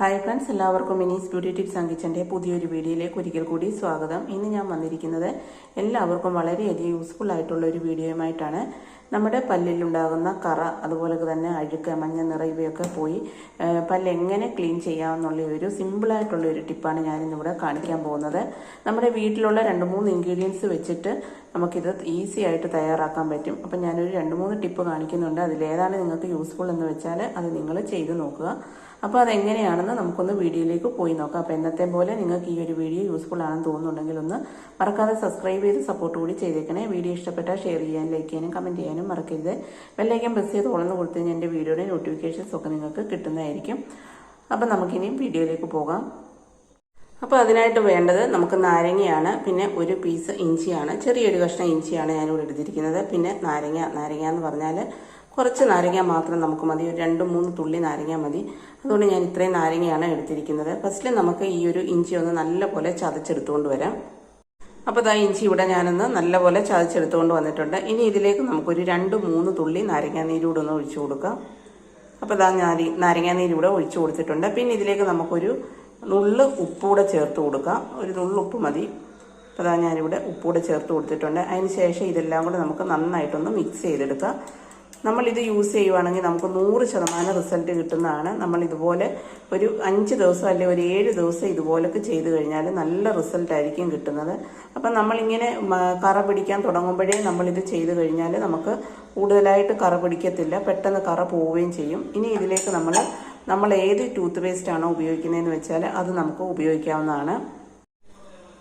Hi friends എല്ലാവർക്കും Mini's beauty tips and കിച്ചന്റെ പുതിയൊരു വീഡിയോയിലേക്ക് ഒരിക്കൽ കൂടി സ്വാഗതം. ഇന്ന് ഞാൻ വന്നിരിക്കുന്നത് എല്ലാവർക്കും വളരെയധികം യൂസ്ഫുൾ ആയിട്ടുള്ള ഒരു വീഡിയോയുമായിട്ടാണ്. നമ്മുടെ പല്ലിലുണ്ടാകുന്ന കറ അതുപോലെ തന്നെ അഴുക്ക് മഞ്ഞ നിറ ഇവയൊക്കെ പോയി പല്ല് എങ്ങനെ ക്ലീൻ ചെയ്യാമെന്നുള്ള ഒരു സിമ്പിളായിട്ടുള്ള ഒരു ടിപ്പാണ് ഞാനിന്നിവിടെ കാണിക്കാൻ പോകുന്നത്. നമ്മുടെ വീട്ടിലുള്ള രണ്ട് മൂന്ന് ഇൻഗ്രീഡിയൻസ് വെച്ചിട്ട് നമുക്കിത് ഈസി ആയിട്ട് തയ്യാറാക്കാൻ പറ്റും. അപ്പം ഞാനൊരു രണ്ട് മൂന്ന് ടിപ്പ് കാണിക്കുന്നുണ്ട്. അതിലേതാണ് നിങ്ങൾക്ക് യൂസ്ഫുൾ എന്ന് വെച്ചാൽ അത് നിങ്ങൾ ചെയ്ത് നോക്കുക. അപ്പോൾ അതെങ്ങനെയാണെന്ന് നമുക്കൊന്ന് വീഡിയോയിലേക്ക് പോയി നോക്കാം. അപ്പോൾ എന്നത്തെ പോലെ നിങ്ങൾക്ക് ഈ ഒരു വീഡിയോ യൂസ്ഫുൾ ആണെന്ന് തോന്നുന്നുണ്ടെങ്കിൽ ഒന്ന് മറക്കാതെ സബ്സ്ക്രൈബ് ചെയ്ത് സപ്പോർട്ട് കൂടി ചെയ്തേക്കണേ. വീഡിയോ ഇഷ്ടപ്പെട്ടാൽ ഷെയർ ചെയ്യാനും ലൈക്ക് ചെയ്യാനും കമന്റ് ചെയ്യാനും മറക്കരുത്. ബെല്ലൈക്കൻ പ്രസ് ചെയ്ത് ഉളന്ന് കൊടുത്തു കഴിഞ്ഞാൽ എന്റെ വീഡിയോയുടെ നോട്ടിഫിക്കേഷൻസ് ഒക്കെ നിങ്ങൾക്ക് കിട്ടുന്നതായിരിക്കും. അപ്പം നമുക്കിനിയും വീഡിയോയിലേക്ക് പോകാം. അപ്പോൾ അതിനായിട്ട് വേണ്ടത് നമുക്ക് നാരങ്ങയാണ് പിന്നെ ഒരു പീസ് ഇഞ്ചിയാണ്. ചെറിയൊരു കഷ്ണം ഇഞ്ചിയാണ് ഞാനിവിടെ എടുത്തിരിക്കുന്നത്. പിന്നെ നാരങ്ങ നാരങ്ങ എന്ന് പറഞ്ഞാൽ കുറച്ച് നാരങ്ങ മാത്രം നമുക്ക് മതി. ഒരു രണ്ട് മൂന്ന് തുള്ളി നാരങ്ങ മതി. അതുകൊണ്ട് ഞാൻ ഇത്രയും നാരങ്ങയാണ് എടുത്തിരിക്കുന്നത്. ഫസ്റ്റിൽ നമുക്ക് ഈ ഒരു ഇഞ്ചി ഒന്ന് നല്ലപോലെ ചതച്ചെടുത്തുകൊണ്ട് വരാം. അപ്പോൾ ഇതാ ഇഞ്ചി ഇവിടെ ഞാനൊന്ന് നല്ലപോലെ ചതച്ചെടുത്തുകൊണ്ട് വന്നിട്ടുണ്ട്. ഇനി ഇതിലേക്ക് നമുക്കൊരു രണ്ട് മൂന്ന് തുള്ളി നാരങ്ങ നീരൂടെ ഒന്ന് ഒഴിച്ചു കൊടുക്കാം. അപ്പോൾ ഇതാ നാരി നാരങ്ങാനീരൂടെ ഒഴിച്ചു കൊടുത്തിട്ടുണ്ട്. പിന്നെ ഇതിലേക്ക് നമുക്കൊരു നുള്ള് ഉപ്പൂടെ ചേർത്ത് കൊടുക്കുക. ഒരു നുള്ള് ഉപ്പ് മതി. അപ്പോൾ ഇതാ ഞാനിവിടെ ഉപ്പൂടെ ചേർത്ത് കൊടുത്തിട്ടുണ്ട്. അതിന് ശേഷം ഇതെല്ലാം കൂടെ നമുക്ക് നന്നായിട്ടൊന്ന് മിക്സ് ചെയ്തെടുക്കാം. നമ്മളിത് യൂസ് ചെയ്യുവാണെങ്കിൽ നമുക്ക് നൂറ് ശതമാനം റിസൾട്ട് കിട്ടുന്നതാണ്. നമ്മൾ ഇതുപോലെ ഒരു അഞ്ച് ദിവസം അല്ലെങ്കിൽ ഒരു ഏഴ് ദിവസം ഇതുപോലൊക്കെ ചെയ്ത് കഴിഞ്ഞാൽ നല്ല റിസൾട്ട് ആയിരിക്കും കിട്ടുന്നത്. അപ്പം നമ്മളിങ്ങനെ കറ പിടിക്കാൻ തുടങ്ങുമ്പോഴേ നമ്മളിത് ചെയ്ത് കഴിഞ്ഞാൽ നമുക്ക് കൂടുതലായിട്ട് കറ പിടിക്കത്തില്ല. പെട്ടെന്ന് കറ പോവുകയും ചെയ്യും. ഇനി ഇതിലേക്ക് നമ്മൾ നമ്മൾ ഏത് ടൂത്ത് പേസ്റ്റ് ആണോ ഉപയോഗിക്കുന്നതെന്ന് വെച്ചാൽ അത് നമുക്ക് ഉപയോഗിക്കാവുന്നതാണ്.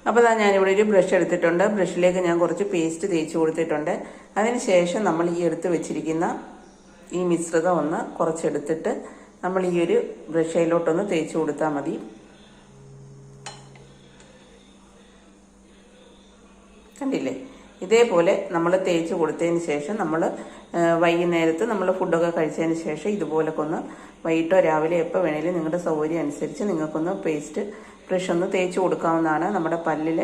അപ്പോൾ ഇതാ ഞാനിവിടെ ഒരു ബ്രഷ് എടുത്തിട്ടുണ്ട്. ബ്രഷിലേക്ക് ഞാൻ കുറച്ച് പേസ്റ്റ് തേച്ച് കൊടുത്തിട്ടുണ്ട്. അതിനുശേഷം നമ്മൾ ഈ എടുത്ത് വെച്ചിരിക്കുന്ന ഈ മിശ്രിതം ഒന്ന് കുറച്ചെടുത്തിട്ട് നമ്മൾ ഈ ഒരു ബ്രഷയിലോട്ടൊന്ന് തേച്ച് കൊടുത്താൽ മതി. കണ്ടില്ലേ? ഇതേപോലെ നമ്മൾ തേച്ച് കൊടുത്തതിന് ശേഷം നമ്മൾ വൈകുന്നേരത്ത് നമ്മൾ ഫുഡൊക്കെ കഴിച്ചതിന് ശേഷം ഇതുപോലൊക്കെ ഒന്ന് വൈകിട്ടോ രാവിലെ എപ്പോൾ വേണേലും നിങ്ങളുടെ സൗകര്യം അനുസരിച്ച് നിങ്ങൾക്കൊന്ന് പേസ്റ്റ് ബ്രഷ് ഒന്ന് തേച്ച് കൊടുക്കാവുന്നതാണ്. നമ്മുടെ പല്ലിൽ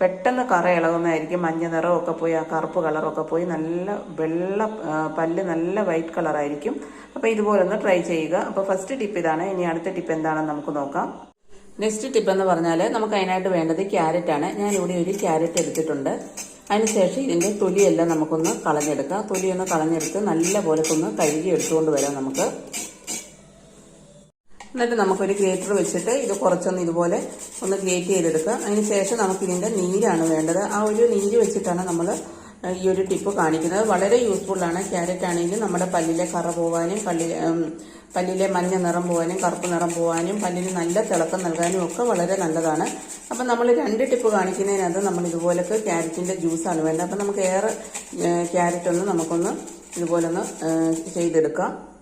പെട്ടെന്ന് കറ ഇളകുന്നതായിരിക്കും. മഞ്ഞ നിറമൊക്കെ പോയി ആ കറുപ്പ് കളറൊക്കെ പോയി നല്ല വെള്ള പല്ല് നല്ല വൈറ്റ് കളറായിരിക്കും അപ്പോൾ ഇതുപോലൊന്ന് ട്രൈ ചെയ്യുക. അപ്പോൾ ഫസ്റ്റ് ടിപ്പ് ഇതാണ്. ഇനി അടുത്ത ടിപ്പ് എന്താണെന്ന് നമുക്ക് നോക്കാം. നെക്സ്റ്റ് ടിപ്പ് എന്ന് പറഞ്ഞാൽ നമുക്ക് അതിനായിട്ട് വേണ്ടത് ക്യാരറ്റ് ആണ്. ഞാൻ ഇവിടെ ഒരു ക്യാരറ്റ് എടുത്തിട്ടുണ്ട്. അതിനുശേഷം ഇതിന്റെ തൊലിയെല്ലാം നമുക്കൊന്ന് കളഞ്ഞെടുക്കാം. തൊലിയൊന്ന് കളഞ്ഞെടുത്ത് നല്ല പോലെ ഒന്ന് കഴുകി എടുത്തുകൊണ്ട് വരാം നമുക്ക്. എന്നിട്ട് നമുക്കൊരു ഗ്രേറ്റർ വെച്ചിട്ട് ഇത് കുറച്ചൊന്ന് ഇതുപോലെ ഒന്ന് ഗ്രേറ്റ് ചെയ്തെടുക്കുക. അതിനുശേഷം നമുക്ക് ഇതിന്റെ നീരാണ് വേണ്ടത്. ആ ഒരു നീര് വെച്ചിട്ടാണ് നമ്മൾ ഈ ഒരു ടിപ്പ് കാണിക്കുന്നത്. വളരെ യൂസ്ഫുൾ ആണ്. ക്യാരറ്റ് ആണെങ്കിൽ നമ്മുടെ പല്ലിലെ കറ പോകാനും പല്ലി പല്ലിലെ മഞ്ഞ നിറം പോകാനും കറുപ്പ് നിറം പോകാനും പല്ലിന് നല്ല തിളക്കം നൽകാനും ഒക്കെ വളരെ നല്ലതാണ്. അപ്പം നമ്മൾ രണ്ട് ടിപ്പ് കാണിക്കുന്നതിനകത്ത് നമ്മൾ ഇതുപോലൊക്കെ ക്യാരറ്റിന്റെ ജ്യൂസാണ് വേണ്ടത്. അപ്പം നമുക്ക് ഏറെ ക്യാരറ്റ് ഒന്ന് നമുക്കൊന്ന് ഇതുപോലൊന്ന് ചെയ്തെടുക്കാം.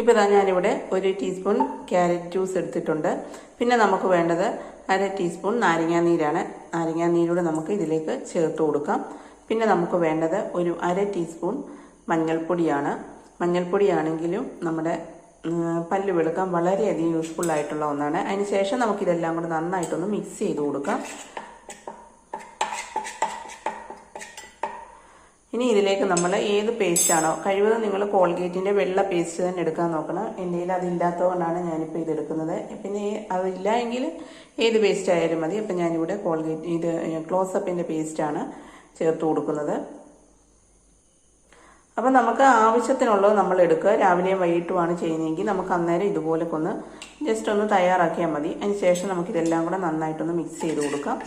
ഇപ്പോൾ ഇതാ ഞാനിവിടെ ഒരു ടീസ്പൂൺ ക്യാരറ്റ് ജ്യൂസ് എടുത്തിട്ടുണ്ട്. പിന്നെ നമുക്ക് വേണ്ടത് അര ടീസ്പൂൺ നാരങ്ങാനീരാണ് നാരങ്ങാനീരൂടെ നമുക്ക് ഇതിലേക്ക് ചേർത്ത് കൊടുക്കാം. പിന്നെ നമുക്ക് വേണ്ടത് ഒരു അര ടീസ്പൂൺ മഞ്ഞൾപ്പൊടിയാണ്. മഞ്ഞൾപ്പൊടിയാണെങ്കിലും നമ്മുടെ പല്ല് വെളുക്കാൻ വളരെയധികം യൂസ്ഫുൾ ആയിട്ടുള്ള ഒന്നാണ് അതിനുശേഷം നമുക്കിതെല്ലാം കൂടെ നന്നായിട്ടൊന്ന് മിക്സ് ചെയ്ത് കൊടുക്കാം. ഇനി ഇതിലേക്ക് നമ്മൾ ഏത് പേസ്റ്റാണോ കഴിവതും നിങ്ങൾ കോൾഗേറ്റിന്റെ വെള്ള പേസ്റ്റ് തന്നെ എടുക്കാൻ നോക്കണം. എന്റെ കയ്യിൽ അതില്ലാത്തത് കൊണ്ടാണ് ഞാനിപ്പോൾ ഇതെടുക്കുന്നത്. പിന്നെ അതില്ല എങ്കിൽ ഏത് പേസ്റ്റ് ആയാലും മതി. അപ്പം ഞാനിവിടെ കോൾഗേറ്റ് ഇത് ക്ലോസപ്പിന്റെ പേസ്റ്റാണ് ചേർത്ത് കൊടുക്കുന്നത്. അപ്പം നമുക്ക് ആവശ്യത്തിനുള്ളത് നമ്മൾ എടുക്കുക. രാവിലെയും വൈകിട്ടുമാണ് ചെയ്യുന്നതെങ്കിൽ നമുക്ക് അന്നേരം ഇതുപോലൊക്കെ ഒന്ന് ജസ്റ്റ് ഒന്ന് തയ്യാറാക്കിയാൽ മതി. അതിന് ശേഷം നമുക്കിതെല്ലാം കൂടെ നന്നായിട്ടൊന്ന് മിക്സ് ചെയ്ത് കൊടുക്കാം.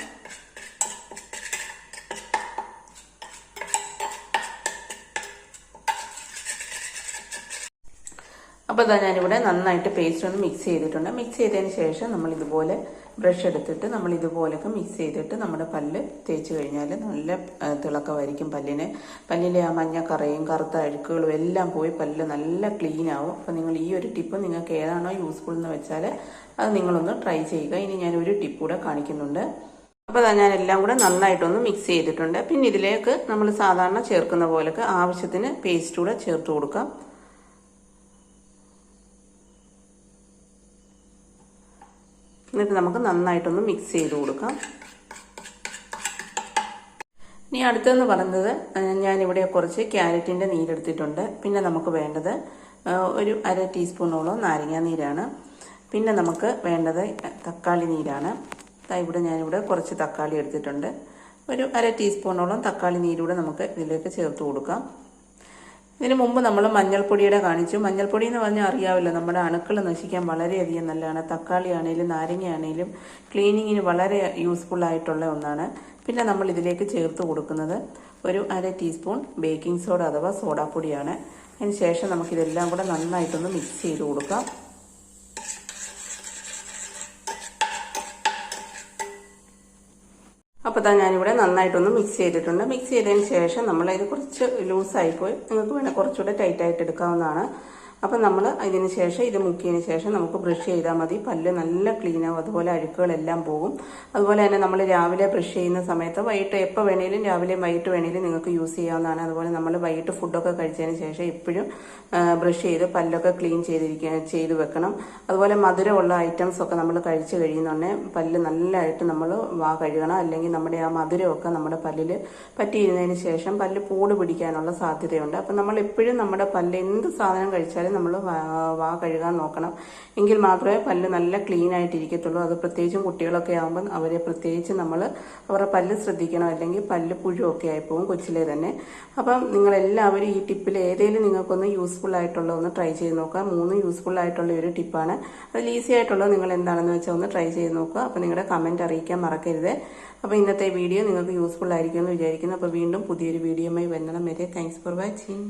അപ്പോൾ ഇതാ ഞാനിവിടെ നന്നായിട്ട് പേസ്റ്റ് ഒന്ന് മിക്സ് ചെയ്തിട്ടുണ്ട്. മിക്സ് ചെയ്തതിന് ശേഷം നമ്മൾ ഇതുപോലെ ബ്രഷ് എടുത്തിട്ട് നമ്മൾ ഇതുപോലെയൊക്കെ മിക്സ് ചെയ്തിട്ട് നമ്മുടെ പല്ല് തേച്ച് കഴിഞ്ഞാൽ നല്ല തിളക്കമായിരിക്കും പല്ലിന്. പല്ലിന്റെ ആ മഞ്ഞ കറയും കറുത്ത അഴുക്കുകളും എല്ലാം പോയി പല്ല് നല്ല ക്ലീൻ ആവും. അപ്പോൾ നിങ്ങൾ ഈ ഒരു ടിപ്പ് നിങ്ങൾക്ക് ഏതാണോ യൂസ്ഫുൾ എന്ന് വെച്ചാൽ അത് നിങ്ങളൊന്ന് ട്രൈ ചെയ്യുക. ഇനി ഞാൻ ഒരു ടിപ്പ് കൂടെ കാണിക്കുന്നുണ്ട്. അപ്പോൾ അതാ ഞാൻ എല്ലാം കൂടെ നന്നായിട്ടൊന്ന് മിക്സ് ചെയ്തിട്ടുണ്ട്. പിന്നെ ഇതിലേക്ക് നമ്മൾ സാധാരണ ചേർക്കുന്ന പോലെയൊക്കെ ആവശ്യത്തിന് പേസ്റ്റ് കൂടെ ചേർത്ത് കൊടുക്കാം. എന്നിട്ട് നമുക്ക് നന്നായിട്ടൊന്ന് മിക്സ് ചെയ്ത് കൊടുക്കാം. ഇനി അടുത്തെന്ന് പറയുന്നത് ഞാനിവിടെ കുറച്ച് ക്യാരറ്റിന്റെ നീരെടുത്തിട്ടുണ്ട്. പിന്നെ നമുക്ക് വേണ്ടത് ഒരു അര ടീസ്പൂണോളം നാരങ്ങാ നീരാണ്. പിന്നെ നമുക്ക് വേണ്ടത് തക്കാളി നീരാണ്. ഇവിടെ ഞാനിവിടെ കുറച്ച് തക്കാളി എടുത്തിട്ടുണ്ട്. ഒരു അര ടീസ്പൂണോളം തക്കാളി നീരൂടെ നമുക്ക് ഇതിലേക്ക് ചേർത്ത് കൊടുക്കാം. ഇതിന് മുമ്പ് നമ്മൾ മഞ്ഞൾപ്പൊടിയുടെ കാണിച്ചു. മഞ്ഞൾപ്പൊടി എന്ന് പറഞ്ഞാൽ അറിയാമല്ലോ നമ്മുടെ അണുക്കൾ നശിക്കാൻ വളരെയധികം നല്ലതാണ്. തക്കാളി ആണെങ്കിലും നാരങ്ങയാണേലും ക്ലീനിങ്ങിന് വളരെ യൂസ്ഫുൾ ആയിട്ടുള്ള ഒന്നാണ്. പിന്നെ നമ്മൾ ഇതിലേക്ക് ചേർത്ത് കൊടുക്കുന്നത് ഒരു അര ടീസ്പൂൺ ബേക്കിംഗ് സോഡ അഥവാ സോഡാപ്പൊടിയാണ്. അതിന് ശേഷം നമുക്കിതെല്ലാം കൂടെ നന്നായിട്ടൊന്ന് മിക്സ് ചെയ്ത് കൊടുക്കാം. അപ്പോൾ താ ഞാനിവിടെ നന്നായിട്ടൊന്ന് മിക്സ് ചെയ്തിട്ടുണ്ട്. മിക്സ് ചെയ്തതിന് ശേഷം നമ്മൾ ഇത് കുറച്ച് ലൂസായിപ്പോയി നിങ്ങൾക്ക് വേണേൽ കുറച്ചുകൂടെ ടൈറ്റായിട്ട് എടുക്കാവുന്നതാണ്. അപ്പം നമ്മൾ അതിന് ശേഷം ഇത് മുക്കിയതിന് ശേഷം നമുക്ക് ബ്രഷ് ചെയ്താൽ മതി. പല്ല് നല്ല ക്ലീനാവും അതുപോലെ അഴുക്കുകളെല്ലാം പോകും. അതുപോലെ തന്നെ നമ്മൾ രാവിലെ ബ്രഷ് ചെയ്യുന്ന സമയത്ത് വൈകിട്ട് എപ്പോൾ വേണേലും രാവിലെയും വൈകിട്ട് വേണേലും നിങ്ങൾക്ക് യൂസ് ചെയ്യാവുന്നതാണ്. അതുപോലെ നമ്മൾ വൈകിട്ട് ഫുഡൊക്കെ കഴിച്ചതിന് ശേഷം എപ്പോഴും ബ്രഷ് ചെയ്ത് പല്ലൊക്കെ ക്ലീൻ ചെയ്തിരിക്കുക ചെയ്ത് വെക്കണം. അതുപോലെ മധുരമുള്ള ഐറ്റംസ് ഒക്കെ നമ്മൾ കഴിച്ച് കഴിയുന്നുണ്ടെങ്കിൽ പല്ല് നല്ലതായിട്ട് നമ്മൾ വാ കഴുകണം. അല്ലെങ്കിൽ നമ്മുടെ ആ മധുരമൊക്കെ നമ്മുടെ പല്ലിൽ പറ്റിയിരുന്നതിന് ശേഷം പല്ല് പൂട് പിടിക്കാനുള്ള സാധ്യതയുണ്ട്. അപ്പം നമ്മൾ എപ്പോഴും നമ്മുടെ പല്ല് എന്ത് സാധനം കഴിച്ചാലും നമ്മൾ വാ കഴുകാൻ നോക്കണം. എങ്കിൽ മാത്രമേ പല്ല് നല്ല ക്ലീൻ ആയിട്ടിരിക്കത്തുള്ളൂ. അത് പ്രത്യേകിച്ചും കുട്ടികളൊക്കെ ആകുമ്പോൾ അവരെ പ്രത്യേകിച്ച് നമ്മൾ അവരുടെ പല്ല് ശ്രദ്ധിക്കണം. അല്ലെങ്കിൽ പല്ല് പുഴുവൊക്കെ ആയിപ്പോവും കൊച്ചിലെ തന്നെ. അപ്പം നിങ്ങളെല്ലാവരും ഈ ടിപ്പിൽ ഏതെങ്കിലും നിങ്ങൾക്കൊന്ന് യൂസ്ഫുൾ ആയിട്ടുള്ള ഒന്ന് ട്രൈ ചെയ്ത് നോക്കുക. മൂന്ന് യൂസ്ഫുൾ ആയിട്ടുള്ള ഒരു ടിപ്പാണ്. അതിൽ ഈസി ആയിട്ടുള്ളത് നിങ്ങൾ എന്താണെന്ന് വെച്ചാൽ ഒന്ന് ട്രൈ ചെയ്ത് നോക്കുക. അപ്പോൾ നിങ്ങളുടെ കമന്റ് അറിയിക്കാൻ മറക്കരുത്. അപ്പോൾ ഇന്നത്തെ വീഡിയോ നിങ്ങൾക്ക് യൂസ്ഫുൾ ആയിരിക്കുമെന്ന് വിചാരിക്കുന്നു. അപ്പോൾ വീണ്ടും പുതിയൊരു വീഡിയോയുമായി വരണം വരെ. Thanks for watching